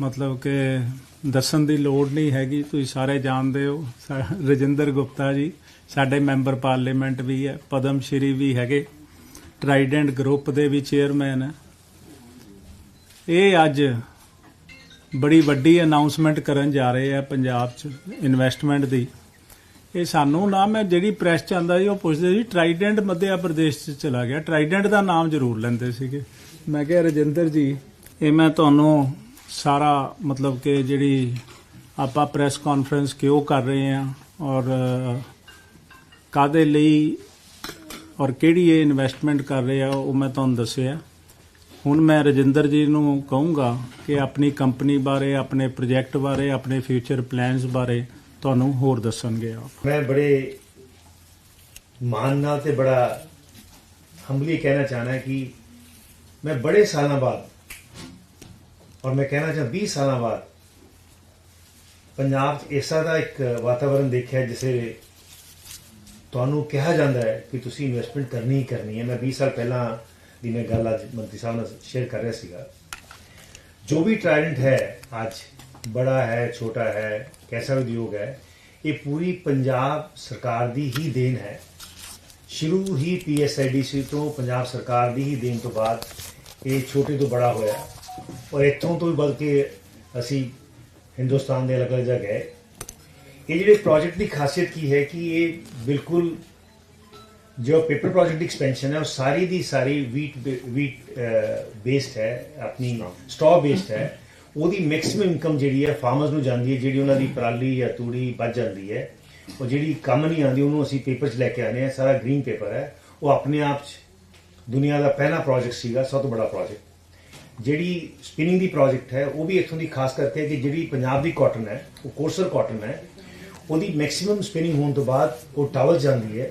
ਮਤਲਬ ਕਿ ਦੱਸਣ ਦੀ ਲੋੜ ਨਹੀਂ ਹੈਗੀ, ਤੁਸੀਂ ਸਾਰੇ ਜਾਣਦੇ ਹੋ। ਸਾ- ਰਜਿੰਦਰ ਗੁਪਤਾ ਜੀ, ਸਾਡੇ ਮੈਂਬਰ ਪਾਰਲੀਮੈਂਟ ਵੀ ਹੈ ਪਦਮ ਸ਼੍ਰੀ ਵੀ ਹੈਗੇ। ਟਰਾਈਡੈਂਟ ਗਰੁੱਪ ਦੇ ਵੀ ਚੇਅਰਮੈਨ ਹੈ। ਇਹ ਅੱਜ ਬੜੀ ਵੱਡੀ ਅਨਾਉਂਸਮੈਂਟ ਕਰਨ ਜਾ ਰਹੇ ਆ ਪੰਜਾਬ 'ਚ ਇਨਵੈਸਟਮੈਂਟ ਦੀ। ਇਹ ਸਾਨੂੰ ਨਾ, ਮੈਂ ਜਿਹੜੀ ਪ੍ਰੈਸ ਚ ਆਂਦਾ ਸੀ, ਉਹ ਪੁੱਛਦੇ ਸੀ, ਟਰਾਈਡੈਂਟ ਮੱਧਿਆ ਪ੍ਰਦੇਸ਼ ਚ ਚਲਾ ਗਿਆ। ਟਰਾਈਡੈਂਟ ਦਾ ਨਾਮ ਜ਼ਰੂਰ ਲੈਂਦੇ ਸੀਗੇ। ਮੈਂ ਕਿਹਾ, ਰਜਿੰਦਰ ਜੀ, ਇਹ ਮੈਂ ਤੁਹਾਨੂੰ ਸਾਰਾ ਮਤਲਬ ਕਿ ਜਿਹੜੀ ਆਪਾਂ ਪ੍ਰੈਸ ਕਾਨਫਰੰਸ ਕਿਉਂ ਕਰ ਰਹੇ ਹਾਂ ਔਰ ਕਾਦੇ ਲਈ ਔਰ ਕਿਹੜੀ ਇਹ ਇਨਵੈਸਟਮੈਂਟ ਕਰ ਰਹੇ ਆ, ਉਹ ਮੈਂ ਤੁਹਾਨੂੰ ਦੱਸਿਆ। ਹੁਣ ਮੈਂ ਰਜਿੰਦਰ ਜੀ ਨੂੰ ਕਹੂੰਗਾ ਕਿ ਆਪਣੀ ਕੰਪਨੀ ਬਾਰੇ, ਆਪਣੇ ਪ੍ਰੋਜੈਕਟ ਬਾਰੇ, ਆਪਣੇ ਫਿਊਚਰ ਪਲਾਨਸ ਬਾਰੇ ਤੁਹਾਨੂੰ ਹੋਰ ਦੱਸਣਗੇ ਆਪ। ਮੈਂ ਬੜੇ ਮਾਣ ਨਾਲ ਤੇ ਬੜਾ ਹੰਬਲੀ ਕਹਿਣਾ ਚਾਹਨਾ ਕਿ ਮੈਂ ਬੜੇ ਸਾਲਾਂ ਬਾਅਦ ਔਰ ਮੈਂ ਕਹਿਣਾ ਚਾਹਾਂ 20 ਸਾਲਾਂ ਬਾਅਦ ਪੰਜਾਬ 'ਚ ਐਸਾ ਦਾ ਇੱਕ ਵਾਤਾਵਰਣ ਦੇਖਿਆ ਜਿਸੇ ਤੁਹਾਨੂੰ ਕਿਹਾ ਜਾਂਦਾ ਹੈ ਕਿ ਤੁਸੀਂ ਇਨਵੈਸਟਮੈਂਟ ਕਰਨੀ ਹੀ ਕਰਨੀ ਹੈ। ਮੈਂ 20 ਸਾਲ ਪਹਿਲਾਂ ਦੀ ਮੈਂ ਗੱਲ ਅੱਜ ਮੰਤਰੀ ਸਾਹਿਬ ਨਾਲ ਸ਼ੇਅਰ ਕਰ ਰਿਹਾ ਸੀਗਾ। ਜੋ ਵੀ ਟ੍ਰਾਇਡੈਂਟ ਹੈ, ਅੱਜ ਬੜਾ ਹੈ, ਛੋਟਾ ਹੈ, ਕੈਸਾ ਉਦਯੋਗ ਹੈ, ਇਹ ਪੂਰੀ ਪੰਜਾਬ ਸਰਕਾਰ ਦੀ ਹੀ ਦੇਣ ਹੈ। ਸ਼ੁਰੂ ਹੀ ਪੀਐਸਆਈਡੀਸੀ ਤੋਂ, ਪੰਜਾਬ ਸਰਕਾਰ ਦੀ ਹੀ ਦੇਣ ਤੋਂ ਬਾਅਦ ਇਹ ਛੋਟੇ ਤੋਂ ਬੜਾ ਹੋਇਆ। ਔਰ ਇੱਥੋਂ ਤੋਂ ਵੀ ਬਲਕਿ ਅਸੀਂ ਹਿੰਦੁਸਤਾਨ ਦੇ ਅਲੱਗ-ਅਲੱਗ ਜਗ੍ਹਾ ਗਏ। ਇਹ ਜਿਹੜੇ ਪ੍ਰੋਜੈਕਟ ਦੀ ਖਾਸੀਅਤ ਕੀ ਹੈ ਕਿ ਇਹ ਬਿਲਕੁਲ ਜੋ ਪੇਪਰ ਪ੍ਰੋਜੈਕਟ ਦੀ ਐਕਸਪੈਂਸ਼ਨ ਹੈ ਉਹ ਸਾਰੀ ਦੀ ਸਾਰੀ ਵੀਟ ਵੀਟ ਬੇਸਡ ਹੈ ਆਪਣੀ ਸਟॉ ਬੇਸਡ ਹੈ। ਉਹਦੀ ਮੈਕਸਿਮਮ ਇਨਕਮ ਜਿਹੜੀ ਹੈ ਫਾਰਮਰਸ ਨੂੰ ਜਾਂਦੀ ਹੈ ਜਿਹੜੀ ਉਹਨਾਂ ਦੀ ਪਰਾਲੀ ਜਾਂ ਤੂੜੀ ਬਚ ਜਾਂਦੀ ਹੈ। ਉਹ ਜਿਹੜੀ ਕੰਮ ਨਹੀਂ ਆਉਂਦੀ ਉਹਨੂੰ ਅਸੀਂ ਪੇਪਰ 'ਚ ਲੈ ਕੇ ਆਨੇ ਆ ਸਾਰਾ ਗ੍ਰੀਨ ਪੇਪਰ ਹੈ। ਉਹ ਆਪਣੇ ਆਪ 'ਚ ਦੁਨੀਆ ਦਾ ਪਹਿਲਾ ਪ੍ਰੋਜੈਕਟ ਸੀਗਾ ਸਭ ਤੋਂ ਵੱਡਾ ਪ੍ਰੋਜੈਕਟ ਜਿਹੜੀ ਸਪਿਨਿੰਗ ਦੀ ਪ੍ਰੋਜੈਕਟ ਹੈ, ਉਹ ਵੀ ਇੱਥੋਂ ਦੀ ਖਾਸ ਕਰਕੇ ਕਿ ਜਿਹੜੀ ਪੰਜਾਬ ਦੀ ਕਾਟਨ ਹੈ, ਉਹ ਕੋਰਸਰ ਕਾਟਨ ਹੈ, ਉਹਦੀ ਮੈਕਸਿਮਮ ਸਪਿਨਿੰਗ ਹੋਣ ਤੋਂ ਬਾਅਦ ਉਹ ਟਾਵਲ ਜਾਂਦੀ ਹੈ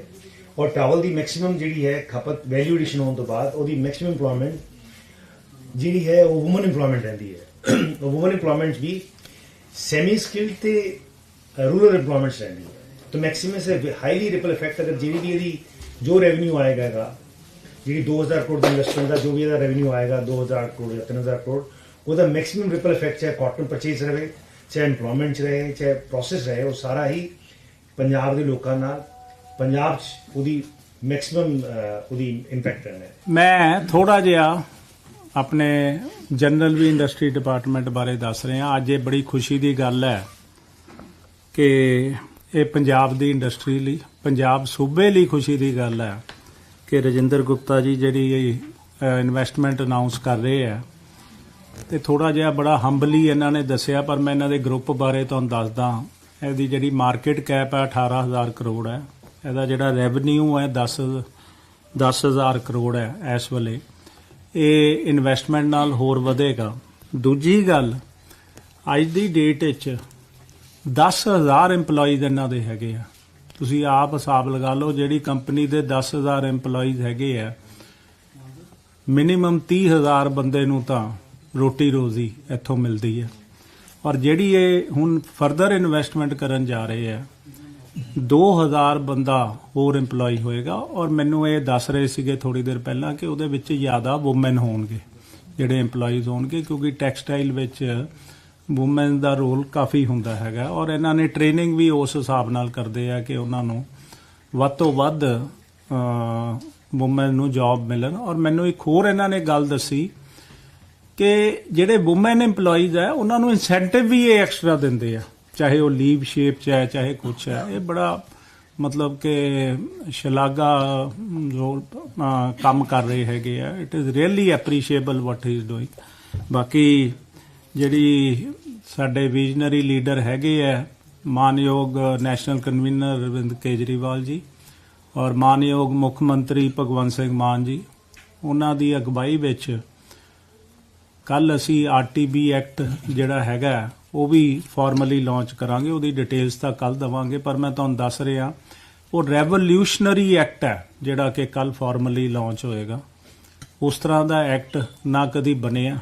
ਔਰ ਟਾਵਲ ਦੀ ਮੈਕਸਿਮਮ ਜਿਹੜੀ ਹੈ ਖਪਤ ਵੈਲਿਊ ਐਡੀਸ਼ਨ ਹੋਣ ਤੋਂ ਬਾਅਦ ਉਹਦੀ ਮੈਕਸਿਮਮ EMPLOYMENT ਜਿਹੜੀ ਹੈ, ਉਹ ਔਮਨ EMPLOYMENT ਰਹਿੰਦੀ ਹੈ। ਉਹ ਔਮਨ EMPLOYMENT ਵੀ ਸੈਮੀ ਸਕਿਲਡ ਤੇ ਰੂਰਲ EMPLOYMENT ਰਹਿੰਦੀ ਹੈ। ਤਾਂ ਮੈਕਸਿਮਮ ਸੇ ਹਾਈਲੀ ਰਿਪਲ ਇਫੈਕਟ ਅਗਰ ਜਿਹੜੀ ਵੀ ਇਹਦੀ ਜੋ ਰੈਵਨਿਊ ਆਏਗਾ ਇਹਦਾ ਜਿਹੜੀ 2000 ਕਰੋੜ ਦੀ ਇਨਵੈਸਟਮੈਂਟ ਦਾ, ਜੋ ਵੀ ਇਹਦਾ ਰੈਵਨਿਊ ਆਏਗਾ 2000 ਕਰੋੜ ਜਾਂ 3000 ਕਰੋੜ, ਉਹਦਾ ਮੈਕਸਿਮਮ ਰਿਪਲ ਇਫੈਕਟ ਚਾਹੇ ਕਾਟਨ ਪਰਚੇਸ ਰਹੇ, ਚਾਹੇ EMPLOYMENT ਚ ਰਹੇ, ਚਾਹੇ ਪ੍ਰੋਸੈਸ ਰਹੇ, ਉਹ ਸਾਰਾ ਹੀ ਪੰਜਾਬ ਦੇ ਲੋਕਾਂ ਨਾਲ, ਪੰਜਾਬ 'ਚ ਉਹਦੀ ਮੈਕਸਿਮਮ ਉਹਦੀ ਇੰਪੈਕਟ ਰਹਿਣਾ ਹੈ। ਮੈਂ ਥੋੜਾ ਜਿਹਾ ਆਪਣੇ ਜਨਰਲ ਵੀ ਇੰਡਸਟਰੀ ਡਿਪਾਰਟਮੈਂਟ ਬਾਰੇ ਦੱਸ ਰਿਹਾ। ਅੱਜ ਇਹ ਬੜੀ ਖੁਸ਼ੀ ਦੀ ਗੱਲ ਹੈ ਕਿ ਇਹ ਪੰਜਾਬ ਦੀ ਇੰਡਸਟਰੀ ਲਈ, ਪੰਜਾਬ ਸੂਬੇ ਲਈ ਖੁਸ਼ੀ ਦੀ ਗੱਲ ਹੈ। ਕਿ ਰਜਿੰਦਰ ਗੁਪਤਾ ਜੀ ਜਿਹੜੀ ਇਨਵੈਸਟਮੈਂਟ ਅਨਾਉਂਸ ਕਰ ਰਹੇ ਆ। ਤੇ ਥੋੜਾ ਜਿਹਾ ਬੜਾ ਹੰਬਲੀ ਇਹਨਾਂ ਨੇ ਦੱਸਿਆ, ਪਰ ਮੈਂ ਇਹਨਾਂ ਦੇ ਗਰੁੱਪ ਬਾਰੇ ਤੁਹਾਨੂੰ ਦੱਸਦਾ। ਇਹਦੀ ਜਿਹੜੀ ਮਾਰਕੀਟ ਕੈਪ ਹੈ 18000 ਕਰੋੜ ਹੈ। ਇਹਦਾ ਜਿਹੜਾ ਰੈਵਨਿਊ ਹੈ 10 10000 ਕਰੋੜ ਹੈ ਇਸ ਵੇਲੇ। ਇਹ ਇਨਵੈਸਟਮੈਂਟ ਨਾਲ ਹੋਰ ਵਧੇਗਾ। ਦੂਜੀ ਗੱਲ, ਅੱਜ ਦੀ ਡੇਟ ਵਿੱਚ 10000 EMPLOYEES ਇਹਨਾਂ ਦੇ ਹੈਗੇ ਆ। ਤੁਸੀਂ ਆਪ ਹਿਸਾਬ ਲਗਾ ਲਓ ਜਿਹੜੀ ਕੰਪਨੀ ਦੇ 10000 EMPLOYEES ਹੈਗੇ ਆ ਮਿਨੀਮਮ 30000 ਬੰਦੇ ਨੂੰ ਤਾਂ ਰੋਟੀ ਰੋਜ਼ੀ ਇੱਥੋਂ ਮਿਲਦੀ ਹੈ ਔਰ ਜਿਹੜੀ ਇਹ ਹੁਣ ਫਰਦਰ ਇਨਵੈਸਟਮੈਂਟ ਕਰਨ ਜਾ ਰਹੇ ਆ 2000 ਬੰਦਾ ਹੋਰ EMPLOYE ਹੋਏਗਾ। ਔਰ ਮੈਨੂੰ ਇਹ ਦੱਸ ਰਹੇ ਸੀਗੇ ਥੋੜੀ ਦੇਰ ਪਹਿਲਾਂ ਕਿ ਉਹਦੇ ਵਿੱਚ ਜ਼ਿਆਦਾ ਔਮਨ ਹੋਣਗੇ, ਜਿਹੜੇ EMPLOYEES ਹੋਣਗੇ, ਕਿਉਂਕਿ ਟੈਕਸਟਾਈਲ ਵਿੱਚ ਔਮਨ ਦਾ ਰੋਲ ਕਾਫੀ ਹੁੰਦਾ ਹੈਗਾ। ਔਰ ਇਹਨਾਂ ਨੇ ਟ੍ਰੇਨਿੰਗ ਵੀ ਉਸ ਹਿਸਾਬ ਨਾਲ ਕਰਦੇ ਆ ਕਿ ਉਹਨਾਂ ਨੂੰ ਵੱਧ ਤੋਂ ਵੱਧ ਔਮਨ ਨੂੰ ਜੌਬ ਮਿਲਣ। ਔਰ ਮੈਨੂੰ ਇੱਕ ਹੋਰ ਇਹਨਾਂ ਨੇ ਗੱਲ ਦੱਸੀ ਕਿ ਜਿਹੜੇ ਔਮਨ EMPLOYEES ਹੈ ਉਹਨਾਂ ਨੂੰ ਇਨਸੈਂਟਿਵ ਵੀ ਇਹ ਐਕਸਟਰਾ ਦਿੰਦੇ ਆ। ਚਾਹੇ ਉਹ ਲੀਵ ਸ਼ੇਪ ਚ ਹੈ, ਚਾਹੇ ਕੁਛ ਹੈ। ਇਹ ਬੜਾ ਮਤਲਬ ਕਿ ਸ਼ਲਾਘਾ ਜੋ ਕੰਮ ਕਰ ਰਹੇ ਹੈਗੇ ਆ। It is really appreciable what he is doing ਬਾਕੀ ਜਿਹੜੀ ਸਾਡੇ ਵਿਜ਼ਨਰੀ ਲੀਡਰ ਹੈਗੇ ਆ, ਮਾਨਯੋਗ ਨੈਸ਼ਨਲ ਕਨਵੀਨਰ ਅਰਵਿੰਦ ਕੇਜਰੀਵਾਲ ਜੀ ਔਰ ਮਾਨਯੋਗ ਮੁੱਖ ਮੰਤਰੀ ਭਗਵੰਤ ਸਿੰਘ ਮਾਨ ਜੀ, ਉਹਨਾਂ ਦੀ ਅਗਵਾਈ ਵਿੱਚ ਕੱਲ ਅਸੀਂ ਆਰਟੀਬੀ ਐਕਟ ਜਿਹੜਾ ਹੈਗਾ, ਉਹ ਵੀ ਫਾਰਮਲੀ ਲਾਂਚ ਕਰਾਂਗੇ, ਉਹਦੀ ਡਿਟੇਲਸ ਤਾਂ ਕੱਲ ਦਵਾਂਗੇ, ਪਰ ਮੈਂ ਤੁਹਾਨੂੰ ਦੱਸ ਰਿਹਾ, ਉਹ ਰੈਵੋਲੂਸ਼ਨਰੀ ਐਕਟ ਹੈ, ਜਿਹੜਾ ਕਿ ਕੱਲ ਫਾਰਮਲੀ ਲਾਂਚ ਹੋਏਗਾ। ਉਸ ਤਰ੍ਹਾਂ ਦਾ ਐਕਟ ਨਾ ਕਦੀ ਬਣਿਆ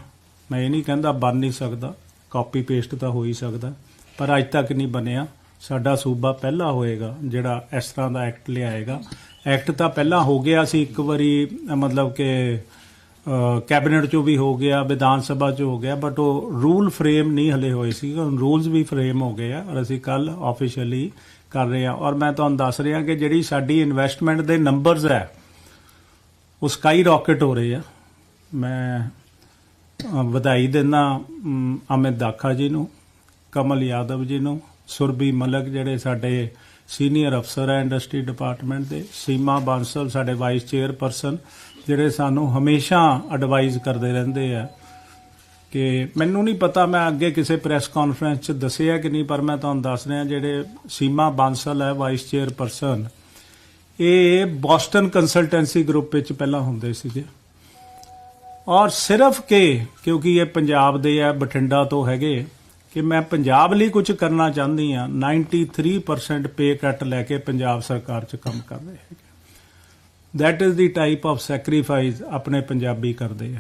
ਮੈਂ ਇਹ ਨਹੀਂ ਕਹਿੰਦਾ ਬਣ ਨਹੀਂ ਸਕਦਾ ਕਾਪੀ ਪੇਸਟ ਤਾਂ ਹੋ ਹੀ ਸਕਦਾ, ਪਰ ਅੱਜ ਤੱਕ ਨਹੀਂ ਬਣਿਆ। ਸਾਡਾ ਸੂਬਾ ਪਹਿਲਾ ਹੋਏਗਾ, ਜਿਹੜਾ ਇਸ ਤਰ੍ਹਾਂ ਦਾ ਐਕਟ ਲਿਆਏਗਾ। ਐਕਟ ਤਾਂ ਪਹਿਲਾਂ ਹੋ ਗਿਆ ਸੀ ਇੱਕ ਵਾਰੀ, ਮਤਲਬ ਕਿ ਕੈਬਨਿਟ ਚੋਂ ਵੀ ਹੋ ਗਿਆ, ਵਿਧਾਨ ਸਭਾ 'ਚੋਂ ਹੋ ਗਿਆ ਬਟ ਉਹ ਰੂਲ ਫਰੇਮ ਨਹੀਂ ਹਲੇ ਹੋਏ ਸੀ। ਹੁਣ ਰੂਲਸ ਵੀ ਫਰੇਮ ਹੋ ਗਏ ਆ, ਔਰ ਅਸੀਂ ਕੱਲ ਆਫੀਸ਼ੀਅਲੀ ਕਰ ਰਹੇ ਹਾਂ। ਔਰ ਮੈਂ ਤੁਹਾਨੂੰ ਦੱਸ ਰਿਹਾ ਕਿ ਜਿਹੜੀ ਸਾਡੀ ਇਨਵੈਸਟਮੈਂਟ ਦੇ ਨੰਬਰਸ ਹੈ, ਉਹ ਸਕਾਈ ਰਾਕਟ ਹੋ ਰਹੇ ਆ। ਮੈਂ ਵਧਾਈ ਦਿੰਦਾ ਅਮਿਤ ਦਾਖਾ ਜੀ ਨੂੰ, ਕਮਲ ਯਾਦਵ ਜੀ ਨੂੰ, ਸੁਰਬੀ ਮਲਕ ਜਿਹੜੇ ਸਾਡੇ ਸੀਨੀਅਰ ਅਫਸਰ ਹੈ ਇੰਡਸਟਰੀ ਡਿਪਾਰਟਮੈਂਟ ਦੇ, ਸੀਮਾ ਬਾਂਸਲ ਸਾਡੇ ਵਾਈਸ ਚੇਅਰਪਰਸਨ, ਜਿਹੜੇ ਸਾਨੂੰ ਹਮੇਸ਼ਾ ਐਡਵਾਈਜ਼ ਕਰਦੇ ਰਹਿੰਦੇ ਆ ਕਿ ਮੈਨੂੰ ਨਹੀਂ ਪਤਾ ਮੈਂ ਅੱਗੇ ਕਿਸੇ ਪ੍ਰੈਸ ਕਾਨਫਰੰਸ 'ਚ ਦੱਸਿਆ ਕਿ ਨਹੀਂ, ਪਰ ਮੈਂ ਤੁਹਾਨੂੰ ਦੱਸ ਰਿਹਾ ਜਿਹੜੇ ਸੀਮਾ ਬਾਂਸਲ ਹੈ ਵਾਈਸ ਚੇਅਰਪਰਸਨ, ਇਹ ਬੋਸਟਨ ਕੰਸਲਟੈਂਸੀ ਗਰੁੱਪ ਵਿੱਚ ਪਹਿਲਾਂ ਹੁੰਦੇ ਸੀਗੇ। ਔਰ ਸਿਰਫ ਕਿ, ਕਿਉਂਕਿ ਇਹ ਪੰਜਾਬ ਦੇ ਆ, ਬਠਿੰਡਾ ਤੋਂ ਹੈਗੇ, ਕਿ ਮੈਂ ਪੰਜਾਬ ਲਈ ਕੁਝ ਕਰਨਾ ਚਾਹੁੰਦੀ ਆ 93% ਪੇ ਕੱਟ ਲੈ ਕੇ ਪੰਜਾਬ ਸਰਕਾਰ 'ਚ ਕੰਮ ਕਰ ਰਹੇ ਹੈਗੇ। That is the type of sacrifice ਆਪਣੇ ਪੰਜਾਬੀ ਕਰਦੇ ਆ।